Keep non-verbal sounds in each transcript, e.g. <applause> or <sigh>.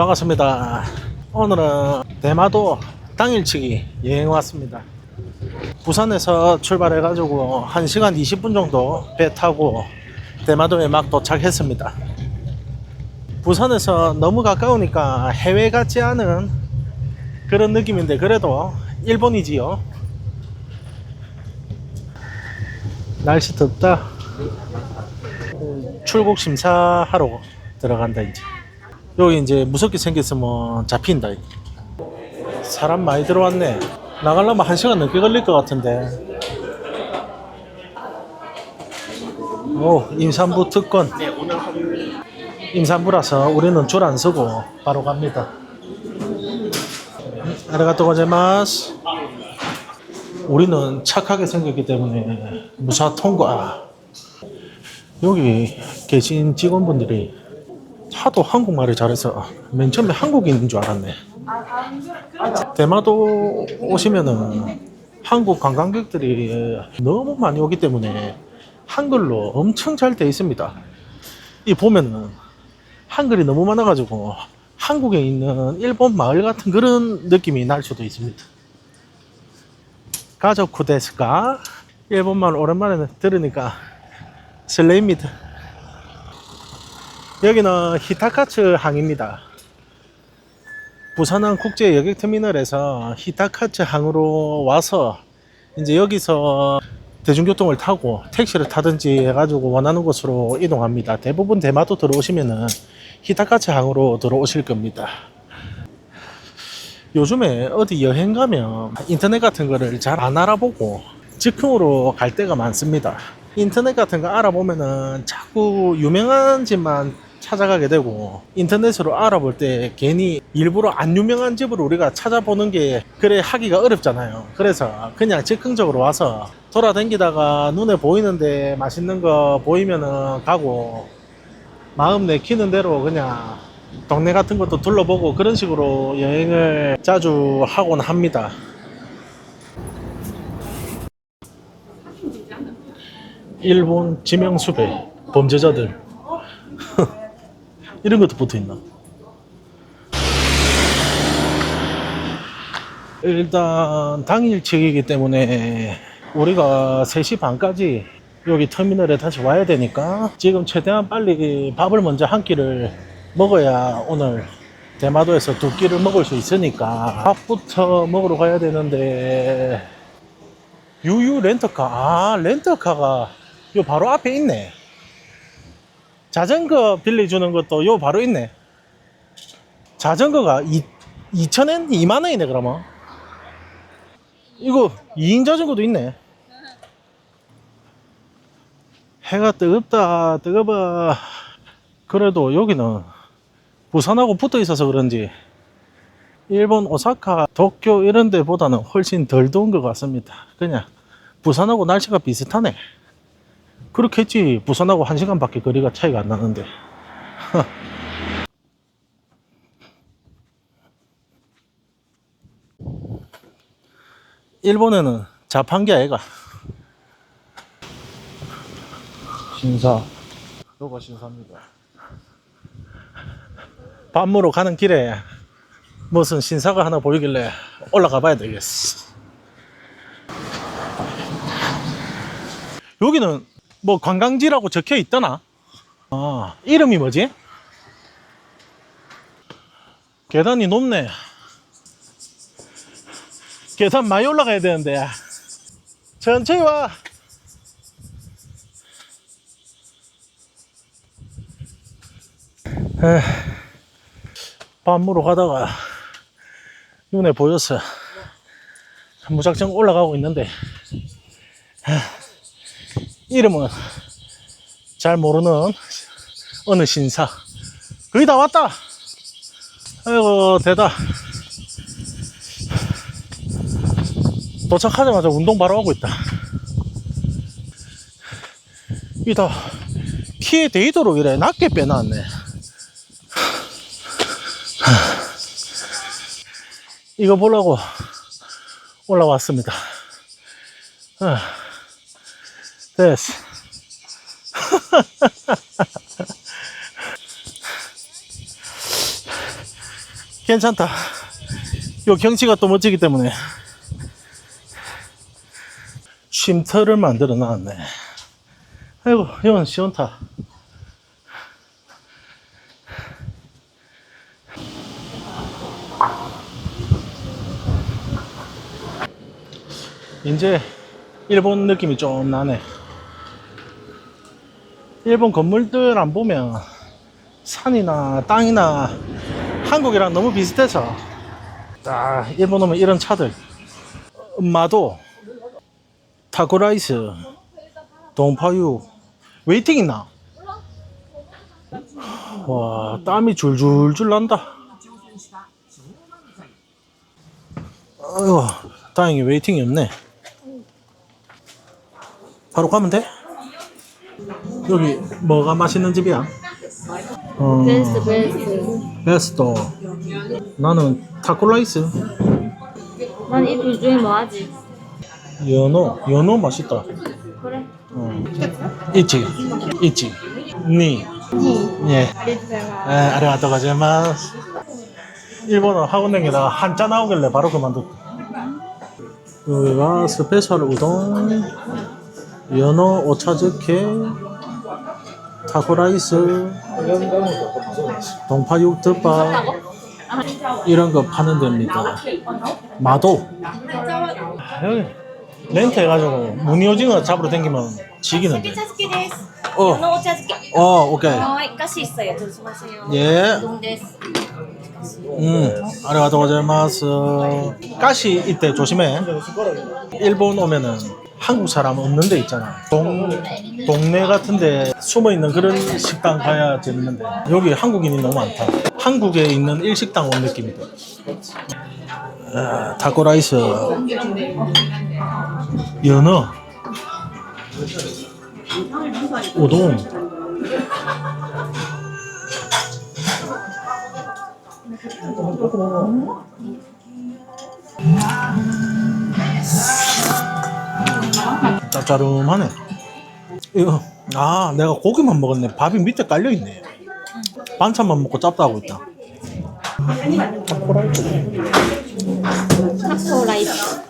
반갑습니다. 오늘은 대마도 당일치기 여행 왔습니다. 부산에서 출발해 가지고 1시간 20분 정도 배 타고 대마도에 막 도착했습니다. 부산에서 너무 가까우니까 해외 같지 않은 그런 느낌인데 그래도 일본이지요. 날씨 덥다. 그 출국 심사하러 들어간다 이제. 여기 이제 무섭게 생겼으면 잡힌다. 사람 많이 들어왔네. 나가려면 한 시간 넘게 걸릴 것 같은데. 오, 임산부 특권. 임산부라서 우리는 줄 안 서고 바로 갑니다. 아리가또 고자이마스. 우리는 착하게 생겼기 때문에 무사 통과. 여기 계신 직원분들이 하도 한국말을 잘해서 맨 처음에 한국인인 줄 알았네. 대마도 오시면은 한국 관광객들이 너무 많이 오기 때문에 한글로 엄청 잘 돼 있습니다. 이 보면은 한글이 너무 많아가지고 한국에 있는 일본 마을 같은 그런 느낌이 날 수도 있습니다. 가족 쿠데스까? 일본말 오랜만에 들으니까 설레입니다. 여기는 히타카츠 항입니다. 부산항 국제 여객 터미널에서 히타카츠 항으로 와서 이제 여기서 대중교통을 타고 택시를 타든지 해가지고 원하는 곳으로 이동합니다. 대부분 대마도 들어오시면은 히타카츠 항으로 들어오실 겁니다. 요즘에 어디 여행 가면 인터넷 같은 거를 잘 안 알아보고 즉흥으로 갈 때가 많습니다. 인터넷 같은 거 알아보면은 자꾸 유명한 집만 찾아가게 되고 인터넷으로 알아볼 때 괜히 일부러 안 유명한 집을 우리가 찾아보는 게 그래 하기가 어렵잖아요. 그래서 그냥 즉흥적으로 와서 돌아다니다가 눈에 보이는데 맛있는 거 보이면은 가고 마음 내키는 대로 그냥 동네 같은 것도 둘러보고 그런 식으로 여행을 자주 하곤 합니다. 일본 지명수배 범죄자들 <laughs> 이런 것도 붙어 있나? 일단 당일치기이기 때문에 우리가 3시 반까지 여기 터미널에 다시 와야 되니까 지금 최대한 빨리 밥을 먼저 한 끼를 먹어야 오늘 대마도에서 두 끼를 먹을 수 있으니까 밥부터 먹으러 가야 되는데 유유 렌터카 아 렌터카가 요 바로 앞에 있네 자전거 빌려주는 것도 요 바로 있네. 자전거가 2, 2천엔? 2만원이네 그러면. 이거 2인 자전거도 있네. 해가 뜨겁다 뜨거워 그래도 여기는 부산하고 붙어 있어서 그런지 일본 오사카 도쿄 이런 데보다는 훨씬 덜 더운 것 같습니다. 그냥 부산하고 날씨가 비슷하네 그렇겠지. 부산하고 한 시간밖에 거리가 차이가 안 나는데. <laughs> 일본에는 자판기 아이가. 신사. 요거 신사입니다. 밤으로 가는 길에 무슨 신사가 하나 보이길래 올라가 봐야 되겠어. 여기는 뭐 관광지라고 적혀 있더나? 아, 이름이 뭐지? 계단이 높네. 계단 많이 올라가야 되는데. 천천히 와. 밤으로 가다가 눈에 보였어. 무작정 올라가고 있는데. 이 름은 잘 모르는 어느 신사. 거의 다 왔다. 아이고, 대다. 도착하자마자 운동 바로 하고 있다. 이다 키에 데이도록 이래 낮게 빼놨네. 이거 보려고 올라왔습니다. 어. 됐어. <laughs> 괜찮다. 요 경치가 또 멋지기 때문에 쉼터를 만들어 놨네. 아이고, 이건 시원타. 이제 일본 느낌이 좀 나네. 일본 건물들 안 보면 산이나 땅이나 한국이랑 너무 비슷해서 딱 일본 오면 이런 차들 마도 타코라이스 동파유 웨이팅 있나? 와 땀이 줄줄줄 난다 아이고 다행히 웨이팅이 없네 바로 가면 돼? 여기 뭐가 맛있는 집이야? 어, 베스트 베스트 베스토. 나는 타코라이스. 난 이 둘 중에 뭐 하지? 연어 연어 맛있다. 그래. 어. 있지 있지. 니. 예. 에, 아리가또 가자마스. 일본어 학원 다니다가 한자 나오길래 바로 그만뒀다 여기가 스페셜 우동 연어 오차즈케 타코라이스, 동파육덮밥 이런 거 파는 데입니다. 마도. 아, 여기 렌트 해가지고 무늬 오징어 잡으러 다니면 지기는데. 어. 어, 오케이. 가시 있어요. 조심하세요. 예. 음, 아리가토 고자이마스. 가시 이때 조심해. 일본 오면은 한국 사람 없는 데 있잖아. 동, 동네 같은 데 숨어 있는 그런 식당 가야 재밌는데. 여기 한국인이 너무 많다. 한국에 있는 일식당 온 느낌이다. 아, 타코라이스. 연어. 우동. 짜짜름하네. 이거 아 내가 고기만 먹었네. 밥이 밑에 깔려 있네. 반찬만 먹고 짭다 하고 있다. 타코 라이스.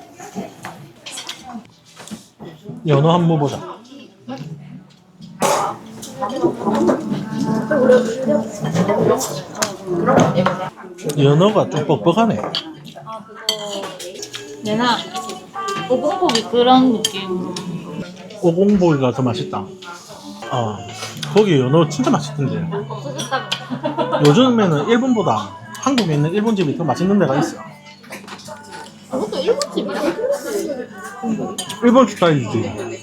연어 한번 보자. 연어가 좀 뻑뻑하네. 내나 뽀뽀뽀기 그런 느낌. 오공보기가 더 맛있다. 아 거기 연어 진짜 맛있던데. 없어졌다고 요즘에는 일본보다 한국에 있는 일본 집이 더 맛있는 데가 있어. 그것도 일본집이야? 일본 스타일이지.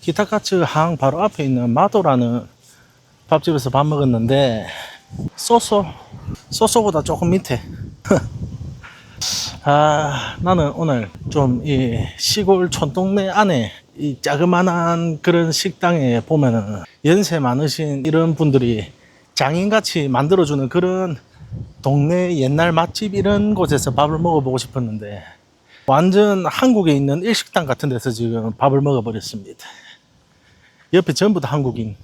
기타카츠 항 바로 앞에 있는 마도라는 밥집에서 밥 먹었는데 소소 소소보다 조금 밑에. <laughs> 아 나는 오늘 좀 이 시골 촌동네 안에 이 자그마한 그런 식당에 보면은 연세 많으신 이런 분들이 장인같이 만들어주는 그런 동네 옛날 맛집 이런 곳에서 밥을 먹어보고 싶었는데 완전 한국에 있는 일식당 같은 데서 지금 밥을 먹어버렸습니다. 옆에 전부 다 한국인.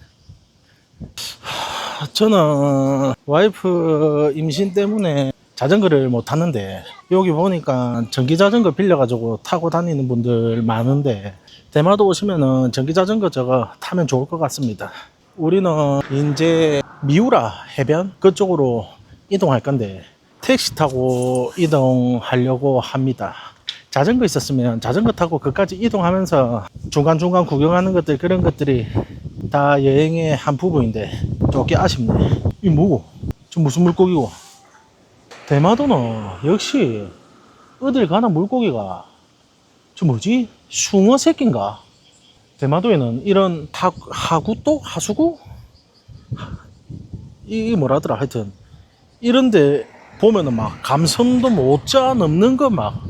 하, 저는 와이프 임신 때문에 자전거를 못 타는데 여기 보니까 전기 자전거 빌려가지고 타고 다니는 분들 많은데 대마도 오시면은 전기 자전거 저거 타면 좋을 것 같습니다. 우리는 이제 미우라 해변 그쪽으로 이동할 건데 택시 타고 이동하려고 합니다. 자전거 있었으면 자전거 타고 그까지 이동하면서 중간중간 구경하는 것들 그런 것들이 다 여행의 한 부분인데 조금 아쉽네. 이 뭐고? 저 무슨 물고기고? 대마도는 역시 어딜 가나 물고기가 저 뭐지? 숭어 새끼인가? 대마도에는 이런 하, 하구또? 하수구? 이 뭐라더라 하여튼 이런데 보면은 막 감성도 못자 넘는 거 막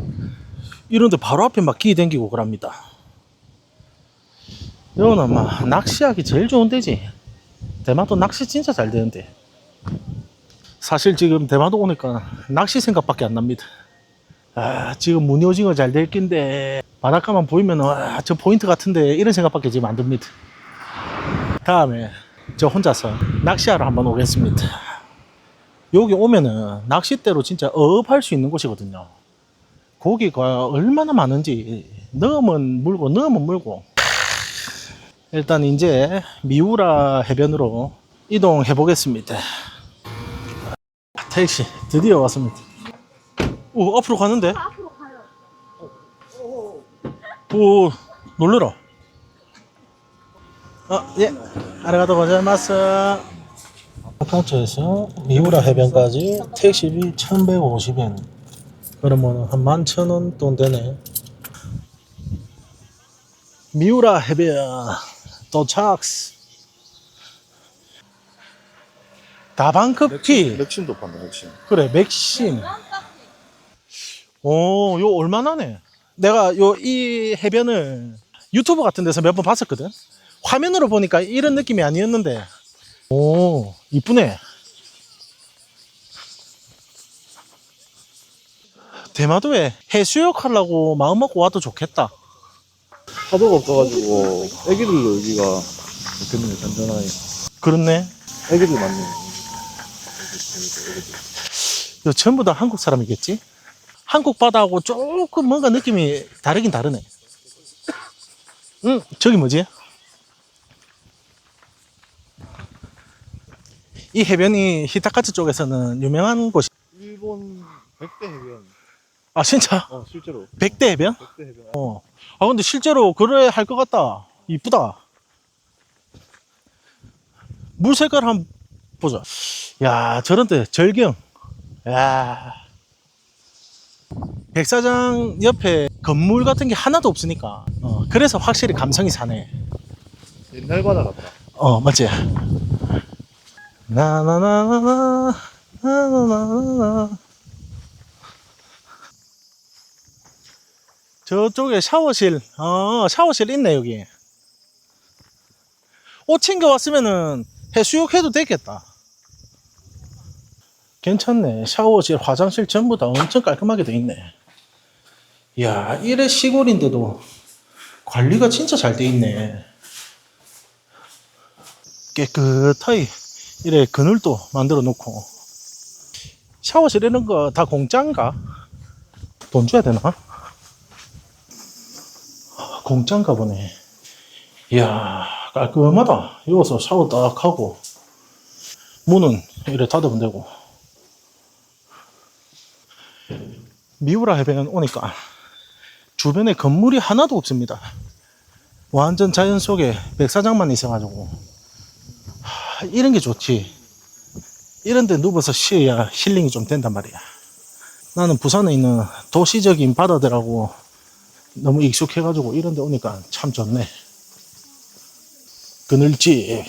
이런데 바로 앞에 막 기이 댕기고 그럽니다. 이거는 막 낚시하기 제일 좋은 데지. 대마도 낚시 진짜 잘 되는데. 사실 지금 대마도 오니까 낚시 생각밖에 안 납니다. 아, 지금 무늬오징어 잘 될 낀데 바닷가만 보이면 와, 저 포인트 같은데 이런 생각밖에 지금 안 듭니다. 다음에 저 혼자서 낚시하러 한번 오겠습니다. 여기 오면은 낚싯대로 진짜 어업할 수 있는 곳이거든요. 고기가 얼마나 많은지 넣으면 물고 넣으면 물고 일단 이제 미우라 해변으로 이동해 보겠습니다. 택시 드디어 왔습니다. 오 앞으로 가는데? 앞으로 가요. 오 놀래라. 아 예. 아리가또 고자이마스. 아파트에서 미우라 해변까지 택시비 1,150엔. 그러면 한 11,000원 돈 되네. 미우라 해변 도착. 다방커피. 맥심도 판다 맥심. 그래 맥심. 오 요 얼마나네. 내가 요 이 해변을 유튜브 같은 데서 몇 번 봤었거든. 화면으로 보니까 이런 느낌이 아니었는데. 오 이쁘네. 대마도에 해수욕 하려고 마음 먹고 와도 좋겠다. 파도가 없어가지고 애기들로 여기가 좋겠네 잔잔하게. 그렇네. 애기들 많네 이거 전부 다 한국 사람이겠지? 한국 바다하고 조금 뭔가 느낌이 다르긴 다르네. 응, 저기 뭐지? 이 해변이 히타카츠 쪽에서는 유명한 곳이, 일본 백대 해변 아, 진짜? 어 실제로 백대 해변? 백대 해변 어. 아, 근데 실제로 그래 할 것 같다. 이쁘다. 물 색깔 한번 보자. 야, 저런데 절경. 야. 백사장 옆에 건물 같은 게 하나도 없으니까. 어, 그래서 확실히 감성이 사네. 옛날 바다 같다 어, 맞지? 나나나나나, 나나나나나. 저쪽에 샤워실, 어, 샤워실 있네, 여기. 옷 챙겨왔으면은 해수욕 해도 되겠다. 괜찮네. 샤워실, 화장실 전부 다 엄청 깔끔하게 돼 있네. 이야, 이래 시골인데도 관리가 진짜 잘 돼 있네. 깨끗하게 이래 그늘도 만들어 놓고 샤워실 이런 거 다 공짜인가? 돈 줘야 되나? 공짜인가 보네 이야 깔끔하다 여기서 샤워 딱 하고 문은 이래 닫으면 되고 미우라 해변 오니까 주변에 건물이 하나도 없습니다 완전 자연 속에 백사장만 있어가지고 하, 이런 게 좋지. 이런 데 누워서 쉬어야 힐링이 좀 된단 말이야. 나는 부산에 있는 도시적인 바다들하고 너무 익숙해가지고 이런 데 오니까 참 좋네. 그늘집.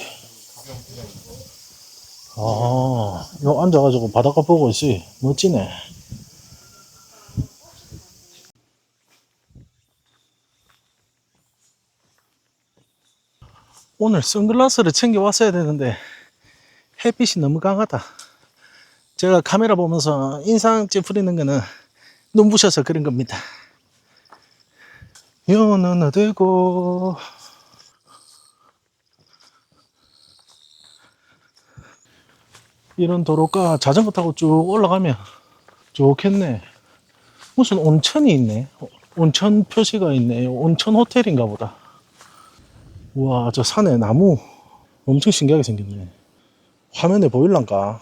아, 요 앉아가지고 바닷가 보고 있지. 멋지네. 오늘 선글라스를 챙겨 왔어야 되는데 햇빛이 너무 강하다. 제가 카메라 보면서 인상 찌푸리는 거는 눈부셔서 그런 겁니다. 요는 어디고 이런 도로가 자전거 타고 쭉 올라가면 좋겠네. 무슨 온천이 있네. 온천 표시가 있네. 온천 호텔인가 보다. 우와, 저 산에 나무 엄청 신기하게 생겼네. 화면에 보일란가?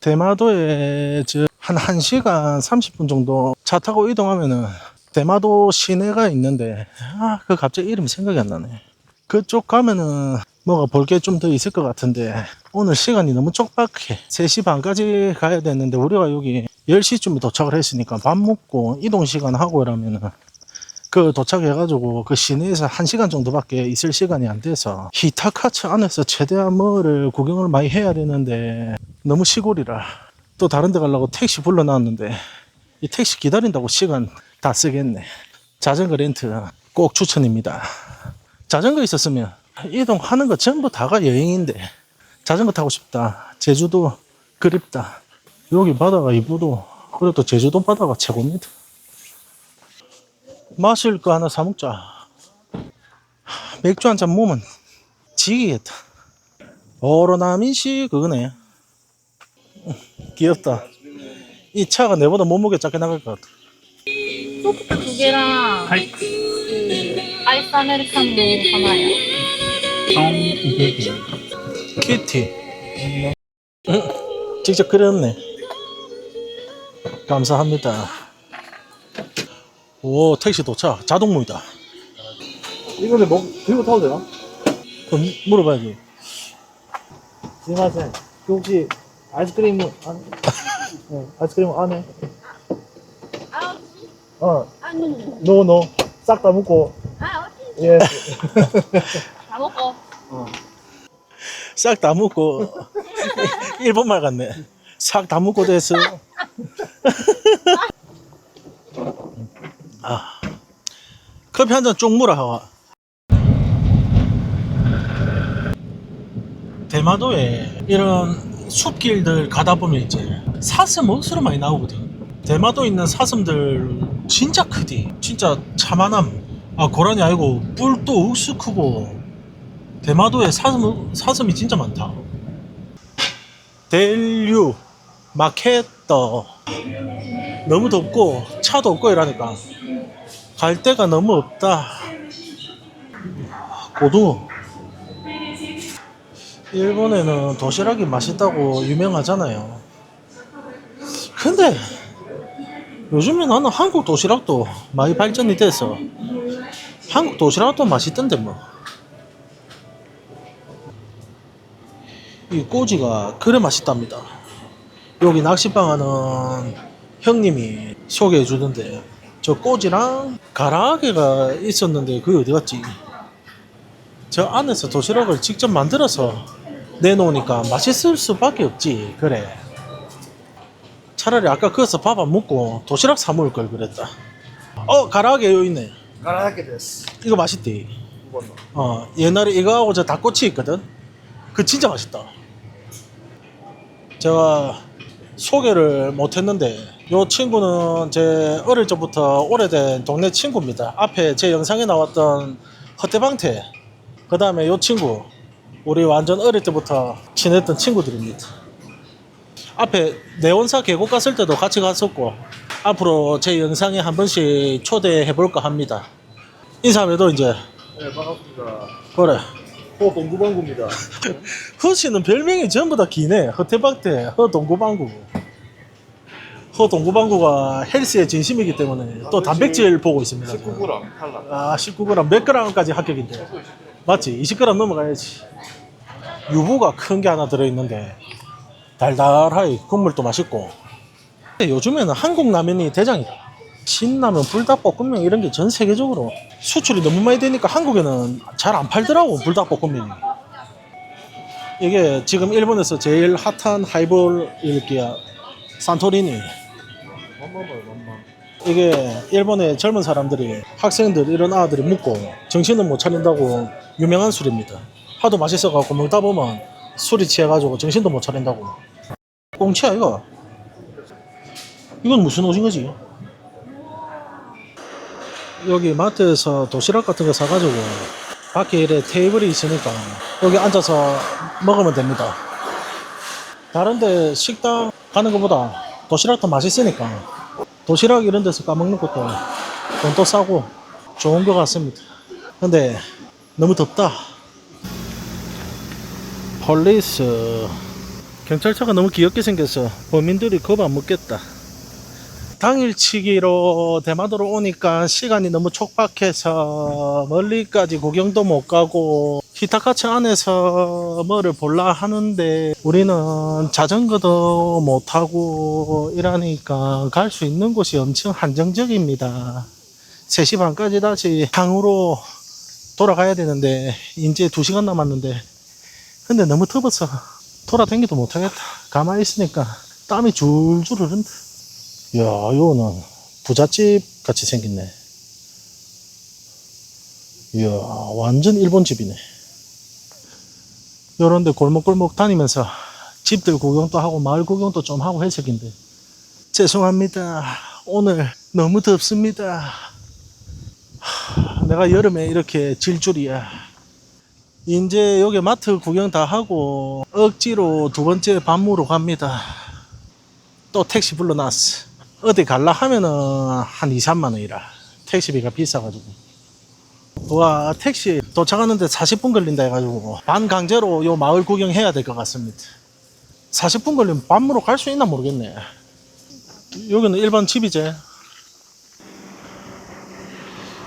대마도에 저한 1시간 30분 정도 차 타고 이동하면은 대마도 시내가 있는데 아, 그 갑자기 이름이 생각이 안 나네. 그쪽 가면은 뭐가 볼 게 좀 더 있을 것 같은데 오늘 시간이 너무 촉박해. 3시 반까지 가야 되는데 우리가 여기 10시쯤에 도착을 했으니까 밥 먹고 이동 시간 하고 이러면은 그 도착해가지고 그 시내에서 한 시간 정도밖에 있을 시간이 안 돼서 히타카츠 안에서 최대한 뭐를 구경을 많이 해야 되는데 너무 시골이라 또 다른 데 가려고 택시 불러놨는데 이 택시 기다린다고 시간 다 쓰겠네. 자전거 렌트 꼭 추천입니다. 자전거 있었으면 이동하는 거 전부 다가 여행인데 자전거 타고 싶다. 제주도 그립다. 여기 바다가 이쁘도 그래도 제주도 바다가 최고입니다 마실 거 하나 사 먹자. 하, 맥주 한 잔 먹으면 지기겠다. 오로나민 씨 그거네. 귀엽다. 이 차가 내보다 몸무게 작게 나갈 것 같아. 소프트 두 개랑 그 아이스 아메리카노 하나요. 키티. 응, 직접 그렸네. 감사합니다. 오, 택시 도착. 자동문이다. 이거는 뭐 들고 타도 되나? 그럼 물어봐야지. 스미마셍. 그 혹시 아이스크림 안? <laughs> 네, 아이스크림 안에? 어. 노, 노. 싹 다 먹고. 예. 다 먹고. 싹다 묻고 <laughs> <laughs> 일본말 같네. 싹다 묻고 됐어. 아, 커피 한 잔 쭉 물어 하와. 대마도에 이런 숲길들 가다 보면 이제 사슴 억수로 많이 나오거든. 대마도 있는 사슴들 진짜 크디. 진짜 차만함. 아 고라니 아니고 뿔도 억수 크고 대마도에 사슴, 사슴이 진짜 많다. 델류, 마켓더. 너무 덥고 차도 없고 이러니까 갈 데가 너무 없다. 고등어. 일본에는 도시락이 맛있다고 유명하잖아요. 근데 요즘에 나는 한국 도시락도 많이 발전이 돼서 한국 도시락도 맛있던데 뭐. 이 꼬지가 그래 맛있답니다. 여기 낚시방 하는 형님이 소개해 주던데 저 꼬지랑 가라아게가 있었는데 그게 어디 갔지? 저 안에서 도시락을 직접 만들어서 내놓으니까 맛있을 수밖에 없지. 그래. 차라리 아까 거기서 밥 안 먹고 도시락 사 먹을 걸 그랬다. 어 가라아게 여기 있네. 가라하게 됐어. 이거 맛있대. 어 옛날에 이거하고 저 닭꼬치 있거든? 그 진짜 맛있다. 제가 소개를 못했는데 요 친구는 제 어릴 적부터 오래된 동네 친구입니다 앞에 제 영상에 나왔던 허태방태 그 다음에 요 친구 우리 완전 어릴 때부터 친했던 친구들입니다 앞에 내원사 계곡 갔을 때도 같이 갔었고 앞으로 제 영상에 한 번씩 초대해 볼까 합니다 인사해도 이제 네, 반갑습니다. 그래 호 동구방구입니다. <laughs> 허씨는 별명이 전부 다 기네. 허태박대, 허동구방구. 허동구방구가 헬스의 진심이기 때문에 또 단백질 보고 있습니다. 19g 탈락. 아, 19g 몇 g까지 합격인데. 맞지? 20g 넘어가야지. 유부가 큰 게 하나 들어있는데 달달하게 국물도 맛있고. 근데 요즘에는 한국 라면이 대장이다. 신라면, 불닭볶음면 이런 게 전 세계적으로 수출이 너무 많이 되니까 한국에는 잘 안 팔더라고 불닭볶음면이. 이게 지금 일본에서 제일 핫한 하이볼 일기야 산토리니. 맘마봐요, 맘마. 이게 일본의 젊은 사람들이 학생들 이런 아들이 묵고 정신을 못 차린다고 유명한 술입니다. 하도 맛있어갖고 먹다 보면 술이 취해가지고 정신도 못 차린다고. 꽁치야 이거. 이건 무슨 거지? 여기 마트에서 도시락 같은 거 사가지고 밖에 이래 테이블이 있으니까 여기 앉아서 먹으면 됩니다. 다른데 식당 가는 것보다 도시락 더 맛있으니까 도시락 이런 데서 까먹는 것도 돈도 싸고 좋은 것 같습니다. 근데 너무 덥다. 폴리스 경찰차가 너무 귀엽게 생겨서 범인들이 겁 안 먹겠다. 당일치기로 대마도로 오니까 시간이 너무 촉박해서 멀리까지 구경도 못 가고 히타카츠 안에서 뭐를 볼라 하는데 우리는 자전거도 못 타고 이러니까 갈 수 있는 곳이 엄청 한정적입니다. 3시 반까지 다시 항으로 돌아가야 되는데 이제 2시간 남았는데 근데 너무 더워서 돌아다니기도 못하겠다. 가만히 있으니까 땀이 줄줄 흐른다. 이야, 이거는 부잣집 같이 생겼네. 이야, 완전 일본 집이네. 요런데 골목골목 다니면서 집들 구경도 하고 마을 구경도 좀 하고 해석인데. 죄송합니다. 오늘 너무 덥습니다. 하, 내가 여름에 이렇게 질 줄이야. 이제 여기 마트 구경 다 하고 억지로 두 번째 밤무로 갑니다. 또 택시 불러놨어. 어디 갈라 하면은 한 2, 3만 원이라. 택시비가 비싸가지고. 와, 택시 도착하는데 40분 걸린다 해가지고 반강제로 요 마을 구경해야 될 것 같습니다. 40분 걸리면 밤무로 갈 수 있나 모르겠네. 여기는 일반 집이지.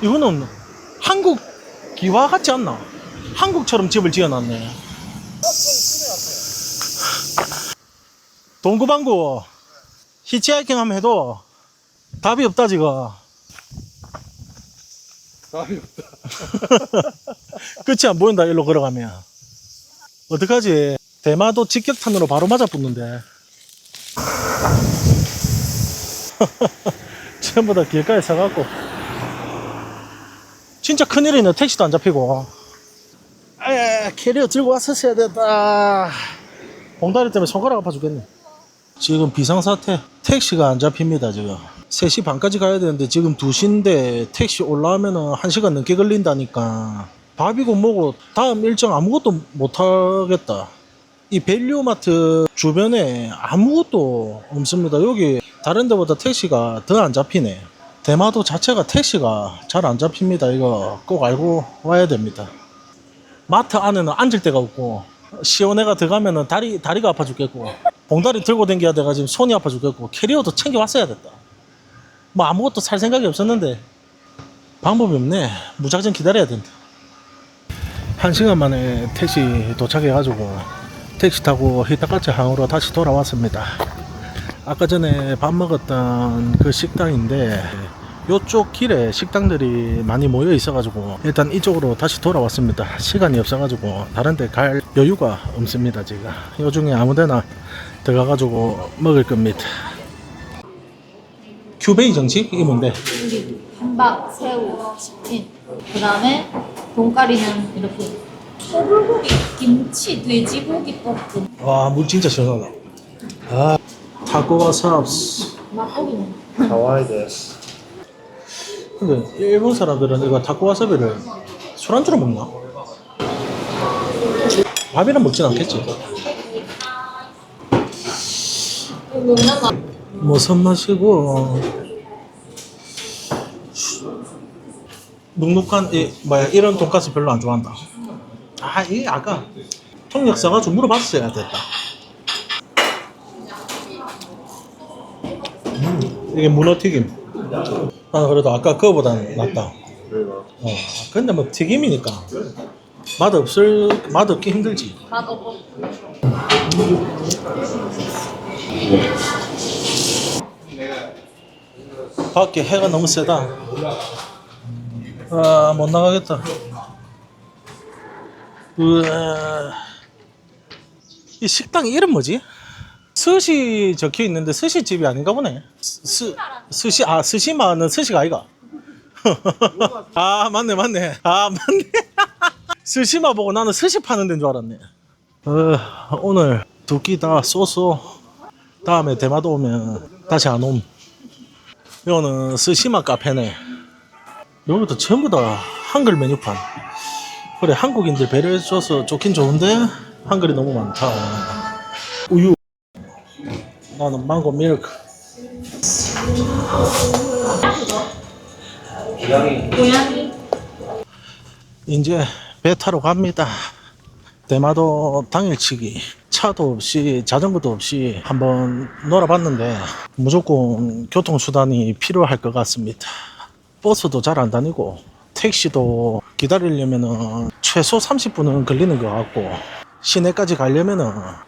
이거는 한국 기와 같지 않나? 한국처럼 집을 지어놨네. 동구방구 히치하이킹 하면 해도 답이 없다 지금. 답이 없다. <laughs> 끝이 안 보인다 일로 걸어가면. 어떡하지? 대마도 직격탄으로 바로 맞아 붙는데. <laughs> 전부 다 길가에 서갖고. 진짜 큰일이네. 택시도 안 잡히고. 아, 캐리어 들고 왔었어야 됐다. 봉다리 때문에 손가락 아파 죽겠네. 지금 비상사태. 택시가 안 잡힙니다, 지금. 3시 반까지 가야 되는데 지금 2시인데 택시 올라오면은 1시간 넘게 걸린다니까. 밥이고 뭐고 다음 일정 아무것도 못 하겠다. 이 밸류마트 주변에 아무것도 없습니다. 여기 다른 데보다 택시가 더 안 잡히네. 대마도 자체가 택시가 잘 안 잡힙니다. 이거 꼭 알고 와야 됩니다. 마트 안에는 앉을 데가 없고 시원해가 들어가면은 다리 다리가 아파 죽겠고 봉다리 들고 댕겨야 돼가 지금 손이 아파 죽겠고 캐리어도 챙겨 왔어야 됐다. 뭐 아무것도 살 생각이 없었는데 방법이 없네. 무작정 기다려야 된다. 한 시간 만에 택시 도착해가지고 택시 타고 히타카츠 항으로 다시 돌아왔습니다. 아까 전에 밥 먹었던 그 식당인데 요쪽 길에 식당들이 많이 모여 있어가지고 일단 이쪽으로 다시 돌아왔습니다. 시간이 없어가지고 다른 데 갈 여유가 없습니다. 지금 요 중에 아무데나 들어가가지고 먹을 겁니다. 큐베이 정식 이게 뭔데? 함박, 새우, 치킨. 그 다음에 돈가리는 이렇게 소불고기, 김치, 돼지고기 볶음. 와 물 진짜 시원하다. 아 타코와 삽스. 맛보기는 돼. 근데 일본 사람들은 이거 타코와사비를 술안주로 먹나? 밥이랑 먹진 않겠지. 무슨 맛이고 눅눅한 이 뭐야 이런 돈가스 별로 안 좋아한다. 아 이게 아까 통역 써가지고 물어봤어야 됐다. 음, 이게 문어 튀김. 나는 그래도 아까 그거보단 낫다. 어, 근데 뭐 튀김이니까 맛 없을 맛 없기 힘들지. 맛없고. 밖에 해가 너무 세다. 아, 못 나가겠다. 으아. 이 식당 이름 뭐지? 스시 적혀 있는데 스시 집이 아닌가 보네. 스, 스시 아 스시마는 스시가 아이가. <laughs> 아 맞네 맞네. 아 맞네. <laughs> 스시마 보고 나는 스시 파는 데인 줄 알았네. 어, 오늘 두 끼 다 쏘쏘. 다음에 대마도 오면 다시 안 옴. 이거는 스시마 카페네. 여기도 전부 다 한글 메뉴판. 그래 한국인들 배려해줘서 좋긴 좋은데 한글이 너무 많다. 우유. 나는 망고 밀크. 고양이. 이제 배 타러 갑니다. 대마도 당일치기 차도 없이 자전거도 없이 한번 놀아봤는데 무조건 교통수단이 필요할 것 같습니다. 버스도 잘 안 다니고 택시도 기다리려면 최소 30분은 걸리는 것 같고 시내까지 가려면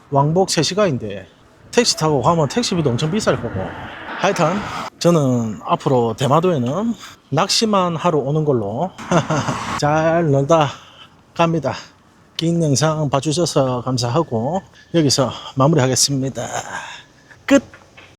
왕복 3시간인데 택시 타고 가면 택시비도 엄청 비쌀 거고 하여튼 저는 앞으로 대마도에는 낚시만 하러 오는 걸로 <laughs> 잘 놀다 갑니다. 긴 영상 봐주셔서 감사하고 여기서 마무리하겠습니다. 끝!